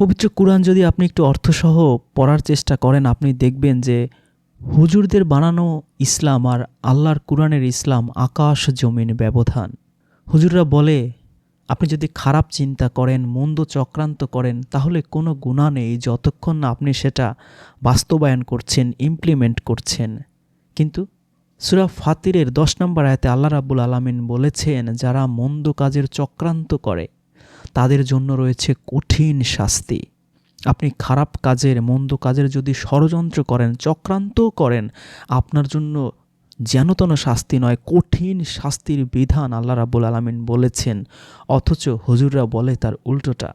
পবিত্র কোরআন যদি আপনি একটু অর্থসহ পড়ার চেষ্টা করেন, আপনি দেখবেন যে হুজুরদের বানানো ইসলাম আর আল্লাহর কোরআনের ইসলাম আকাশ জমিন ব্যবধান। হুজুররা বলে, আপনি যদি খারাপ চিন্তা করেন, মন্দ চক্রান্ত করেন, তাহলে কোনো গুণা নেই যতক্ষণ না আপনি সেটা বাস্তবায়ন করছেন ইমপ্লিমেন্ট করছেন। কিন্তু সুরা ফাতিরের দশ নম্বর আয়াতে আল্লাহ রাব্বুল আলামিন বলেছেন, যারা মন্দ কাজের চক্রান্ত করে তাদের জন্য রয়েছে কঠিন শাস্তি। আপনি খারাপ কাজের, মন্দ কাজের যদি ষড়যন্ত্র করেন, চক্রান্তও করেন, আপনার জন্য যেনতন শাস্তি নয়, কঠিন শাস্তির বিধান আল্লাহ রাব্বুল আলামিন বলেছেন। অথচ হজুররা বলে তার উল্টোটা।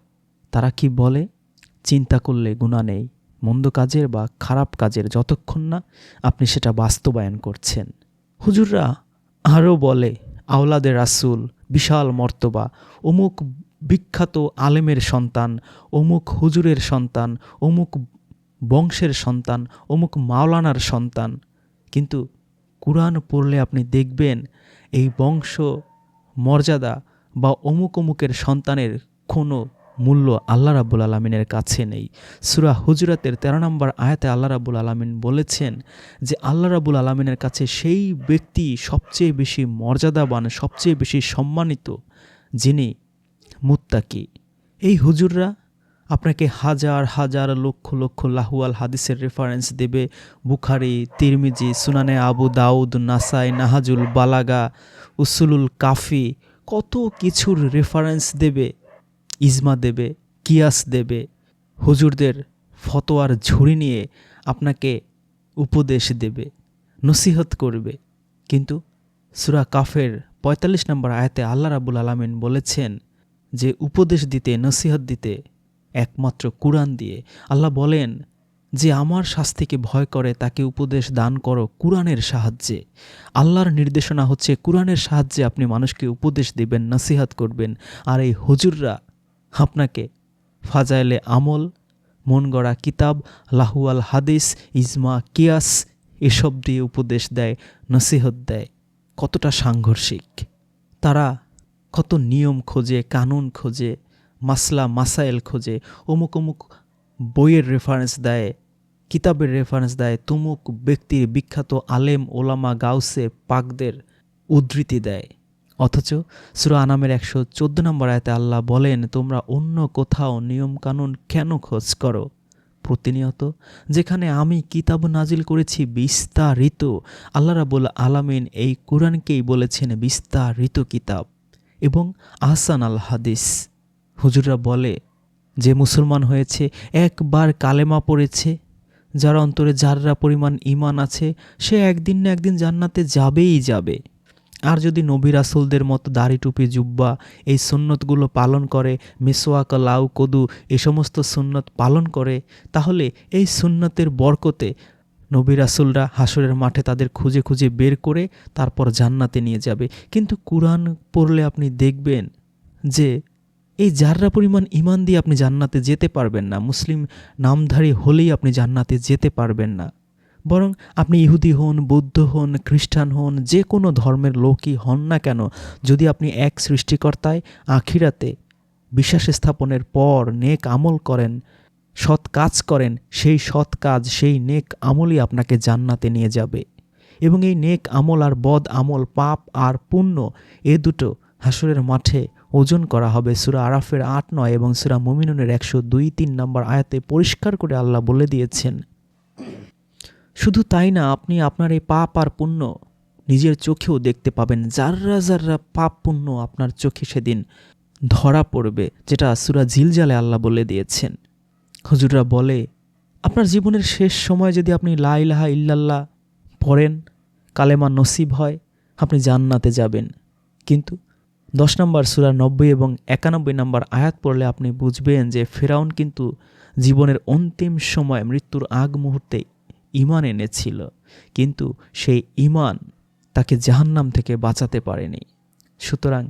তারা কি বলে? চিন্তা করলে গুণা নেই। মন্দ কাজের বা খারাপ কাজের যতক্ষণ না আপনি সেটা বাস্তবায়ন করছেন। হুজুররা আরও বলে আওলাদের রাসুল, বিশাল মর্তবা, অমুক বিখ্যাত আলেমের সন্তান, অমুক হুজুরের সন্তান, অমুক বংশের সন্তান, অমুক মাওলানার সন্তান। কিন্তু কোরআন পড়লে আপনি দেখবেন এই বংশ মর্যাদা বা অমুক অমুকের সন্তানের কোনো মূল্য আল্লাহ রাব্বুল আলমিনের কাছে নেই। সুরা হুজরাতের তেরো নম্বর আয়াতে আল্লাহ রাব্বুল আলমিন বলেছেন যে, আল্লাহ রাব্বুল আলমিনের কাছে সেই ব্যক্তি সবচেয়ে বেশি মর্যাদাবান, সবচেয়ে বেশি সম্মানিত, যিনি মুত্তাকি। এই হুজুররা আপনাকে হাজার হাজার, লক্ষ লক্ষ লাহুয়াল হাদিসের রেফারেন্স দেবে। বুখারি, তিরমিজি, সুনানে আবু দাউদ, নাসাই, নাহাজুল বালাগা, উসুলুল কাফি, কত কিছুর রেফারেন্স দেবে, ইজমা দেবে, কিয়াস দেবে। হুজুরদের ফতোয়ার ঝুড়ি নিয়ে আপনাকে উপদেশ দেবে, নসিহত করবে। কিন্তু সুরা কাফের পঁয়তাল্লিশ নম্বর আয়াতে আল্লাহ রাবুল আলামিন বলেছেন যে উপদেশ দিতে, নসিহত দিতে, একমাত্র কুরআন দিয়ে। আল্লাহ বলেন, যে আমার শাস্তিকে ভয় করে, তাকে উপদেশ দান করো কুরআনের সাহায্যে। আল্লাহর নির্দেশনা হচ্ছে, কুরআনের সাহায্যে আপনি মানুষকে উপদেশ দিবেন, নসিহাত করবেন। আর এই হুজুররা আপনাকে ফাজাইলে আমল মন গড়া কিতাব, লাহুয়াল হাদিস, ইজমা, কিয়াস, এসব দিয়ে উপদেশ দেয়, নসিহত দেয়। কতটা সাংঘর্ষিক। তারা কত নিয়ম খোঁজে, কানুন খোঁজে, মাসলা, মাসাইল খোঁজে, অমুক অমুক বইয়ের রেফারেন্স দেয়, কিতাবের রেফারেন্স দেয়, তুমুক ব্যক্তির বিখ্যাত আলেম, ওলামা, গাউসে, পাকদের উদ্ধৃতি দেয়। অথচ সুরা আনামের একশো চোদ্দ নম্বর আয়তে আল্লাহ বলেন, তোমরা অন্য কোথাও নিয়মকানুন কেন খোঁজ করো? প্রতিনিয়ত যেখানে আমি কিতাব নাজিল করেছি বিস্তারিত, আল্লাহ রাবুল আলামিন এই কোরআনকেই বলেছেন বিস্তারিত কিতাব। এবং আহসান আল হাদিস। হুজুররা বলে, যে মুসলমান হয়েছে, একবার কালেমা পড়েছে, যার অন্তরে যাররা পরিমাণ ইমান আছে, সে একদিন না একদিন জান্নাতে যাবেই যাবে। আর যদি নবী রাসুলদের মতো দাড়ি টুপি, জুব্বা এই সুন্নতগুলো পালন করে, মিসওয়াক, লাউ, কদু, এ সমস্ত সুন্নত পালন করে, তাহলে এই সুন্নতের বরকতে নবী রাসুলরা হাসরের মাঠে তাদের খুঁজে খুঁজে বের করে তারপর জান্নাতে নিয়ে যাবে। কিন্তু কোরআন পড়লে আপনি দেখবেন যে এই যাররা পরিমাণ ইমান দিয়ে আপনি জান্নাতে যেতে পারবেন না, মুসলিম নামধারী হলেই আপনি জান্নাতে যেতে পারবেন না। বরং আপনি ইহুদি হন, বৌদ্ধ হন, খ্রিস্টান হন, যে কোনো ধর্মের লোকই হন না কেন, যদি আপনি এক সৃষ্টিকর্তায় আখিরাতে বিশ্বাস স্থাপনের পর নেক আমল করেন সৎ কাজ করেন, সেই সৎ কাজ, সেই নেক আমলই আপনাকে জান্নাতে নিয়ে যাবে। এবং এই নেক আমল আর বদ আমল, পাপ আর পুণ্য, এ দুটো হাসরের মাঠে ওজন করা হবে। সুরা আরাফের আট নয় এবং সুরা মুমিনুনের একশো দুই তিন নম্বর আয়াতে পরিষ্কার করে আল্লাহ বলে দিয়েছেন, শুধু তাই না, আপনি আপনার এই পাপ আর পুণ্য নিজের চোখেও দেখতে পাবেন। যাররা যাররা পাপ পুণ্য আপনার চোখে সেদিন ধরা পড়বে, যেটা সুরা ঝিলজালে আল্লাহ বলে দিয়েছেন। হুজুররা বলে, আপনার জীবনের শেষ সময় যদি আপনি লা ইলাহা ইল্লাল্লাহ পড়েন কালেমা নসিব হয়, আপনি জান্নাতে যাবেন। কিন্তু দশ নম্বর সুরা নব্বই এবং একানব্বই নম্বর আয়াত পড়লে আপনি বুঝবেন যে ফেরাউন কিন্তু জীবনের অন্তিম সময় মৃত্যুর আগ মুহূর্তে ইমান এনেছিল। কিন্তু সেই ইমান তাকে জাহান্নাম থেকে বাঁচাতে পারেনি। সুতরাং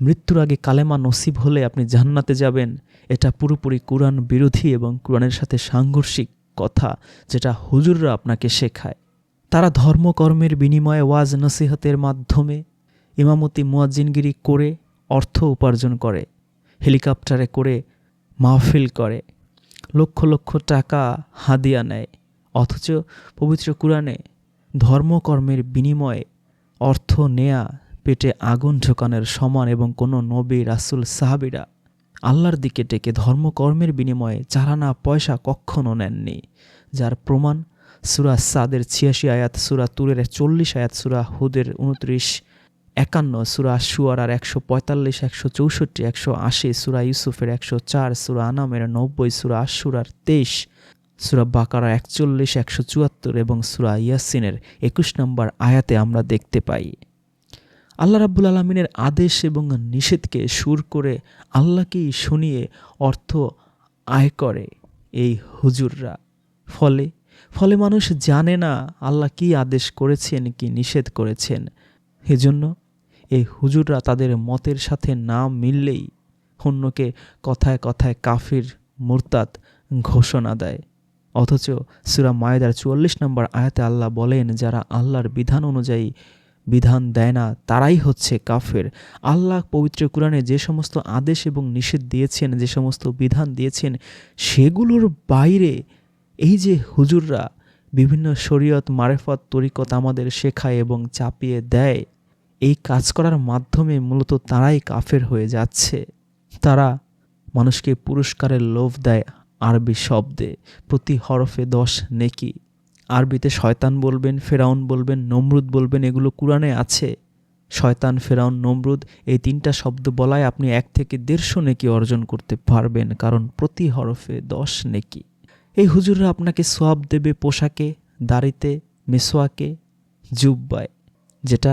মৃত্যুর আগে কালেমা নসিব হলে আপনি জান্নাতে যাবেন। এটা পুরোপুরি কোরআন বিরোধী এবং কোরআনের সাথে সাংঘর্ষিক কথা, যেটা হুজুররা আপনাকে শেখায়। তারা ধর্মকর্মের বিনিময়ে ওয়াজ নসিহতের মাধ্যমে ইমামতি মুয়াজ্জিনগিরি করে অর্থ উপার্জন করে, হেলিকপ্টারে করে মাহফিল করে, লক্ষ লক্ষ টাকা হাদিয়া নেয়। অথচ পবিত্র কোরআনে ধর্মকর্মের বিনিময়ে অর্থ নেয়া পেটে আগুন ঢোকানোর সমান এবং কোনো নবী, রাসুল, সাহাবিরা আল্লাহর দিকে ডেকে ধর্মকর্মের বিনিময়ে চারানা পয়সা কখনও নেননি, যার প্রমাণ সুরা সাদের ছিয়াশি আয়াত, সুরা তুরের চল্লিশ আয়াত, সুরা হুদের উনত্রিশ একান্ন, সুরা সুয়ারার একশো পঁয়তাল্লিশ, একশো চৌষট্টি, একশো আশি, সুরা ইউসুফের একশো চার, সুরা আনামের নব্বই, সুরা আশুরার তেইশ, সুরা বাকারা একচল্লিশ, একশো চুয়াত্তর এবং সুরা ইয়াসিনের একুশ নম্বর আয়াতে আমরা দেখতে পাই। আল্লাহ রাব্বুল আলমিনের আদেশ এবং নিষেধকে সুর করে আল্লাহকেই শুনিয়ে অর্থ আয় করে এই হুজুররা। ফলে ফলে মানুষ জানে না আল্লাহ কি আদেশ করেছেন, কি নিষেধ করেছেন। এজন্য এই হুজুররা তাদের মতের সাথে না মিললেই অন্যকে কথায় কথায় কাফির, মুরতাদ ঘোষণা দেয়। অথচ সুরা মায়েদার চুয়াল্লিশ নম্বর আয়াতে আল্লাহ বলেন, যারা আল্লাহর বিধান অনুযায়ী বিধান দেয় না, তারাই হচ্ছে কাফের। আল্লাহ পবিত্র কোরআনে যে সমস্ত আদেশ এবং নিষেধ দিয়েছেন, যে সমস্ত বিধান দিয়েছেন, সেগুলোর বাইরে এই যে হুজুররা বিভিন্ন শরীয়ত, মারেফত, তরিকত আমাদের শেখায় এবং চাপিয়ে দেয়, এই কাজ করার মাধ্যমে মূলত তারাই কাফের হয়ে যাচ্ছে। তারা মানুষকে পুরস্কারের লোভ দেয় আরবি শব্দে, প্রতি হরফে দশ নেকি। আরবিতে শয়তান বলবেন, ফেরাউন বলবেন, নমরুদ বলবেন, এগুলো কোরআনে আছে। শয়তান, ফেরাউন, নমরুদ, এই তিনটা শব্দ বলায় আপনি এক থেকে দেড়শো নেকি অর্জন করতে পারবেন, কারণ প্রতি হরফে দশ নেকি। এই হুজুররা আপনাকে সোয়াব দেবে পোশাকে, দাড়িতে, মেসোয়াকে, জুব্বায়, যেটা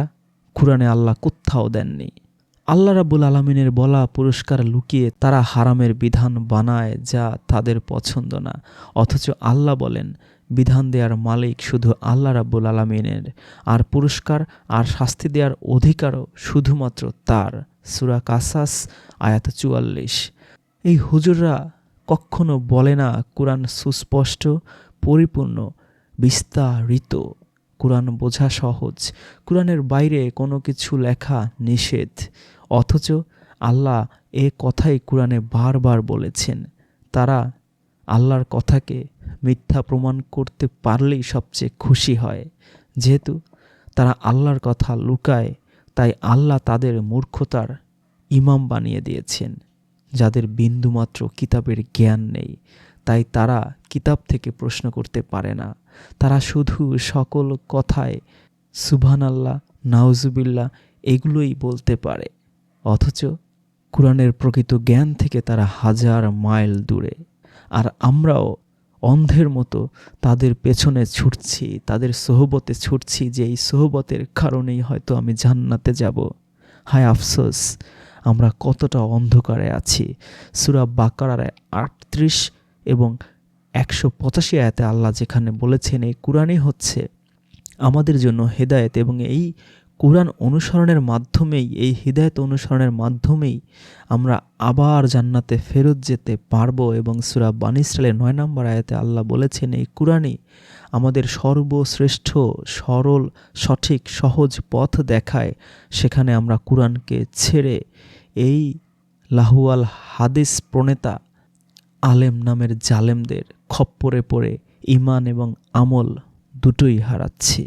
কোরআনে আল্লাহ কোথাও দেননি। আল্লাহ রাবুল আলমিনের বলা পুরস্কার লুকিয়ে তারা হারামের বিধান বানায় যা তাদের পছন্দ না। অথচ আল্লাহ বলেন বিধান দেওয়ার মালিক শুধু আল্লাহ রাব্বুল আলমিনের, আর পুরস্কার আর শাস্তি দেওয়ার অধিকারও শুধুমাত্র তার। সুরা কাসাস, আয়াত চুয়াল্লিশ। এই হুজুররা কখনো বলে না, কোরআন সুস্পষ্ট, পরিপূর্ণ, বিস্তারিত। কোরআন বোঝা সহজ। কোরআনের বাইরে কোনো কিছু লেখা নিষেধ। অথচ আল্লাহ এ কথাই কোরআনে বারবার বলেছেন। তারা আল্লাহর কথাকে মিথ্যা প্রমাণ করতে পারলেই সবচেয়ে খুশি হয়। যেহেতু তারা আল্লাহর কথা লুকায়, তাই আল্লাহ তাদের মূর্খতার ইমাম বানিয়ে দিয়েছেন, যাদের বিন্দুমাত্র কিতাবের জ্ঞান নেই। তাই তারা কিতাব থেকে প্রশ্ন করতে পারে না। তারা শুধু সকল কথায় সুবহান আল্লাহ নাউজুবিল্লা এগুলোই বলতে পারে। অথচ কোরআনের প্রকৃত জ্ঞান থেকে তারা হাজার মাইল দূরে। আর আমরাও অন্ধের মতো তাদের পেছনে ছুটছি, তাদের সোহবতে ছুটছি, যে এই সোহবতের কারণেই হয়তো আমি জান্নাতে যাব। হায় আফসোস, আমরা কতটা অন্ধকারে আছি। সুরা বাকারার আটত্রিশ এবং একশো পঁচাশি আয়াতে আল্লাহ যেখানে বলেছেন, এই কোরআনই হচ্ছে আমাদের জন্য হেদায়েত এবং এই কোরআন অনুসরণের মাধ্যমেই, এই হৃদায়ত অনুসরণের মাধ্যমেই আমরা আবার জান্নাতে ফেরত যেতে পারব এবং সুরা বানিসরালের নয় নম্বর আয়াতে আল্লাহ বলেছেন, এই কোরআনই আমাদের সর্বশ্রেষ্ঠ, সরল, সঠিক, সহজ পথ দেখায়, সেখানে আমরা কোরআনকে ছেড়ে এই লাহুয়াল হাদিস প্রণেতা, আলেম নামের জালেমদের খপ্পরে পড়ে ইমান এবং আমল দুটোই হারাচ্ছি।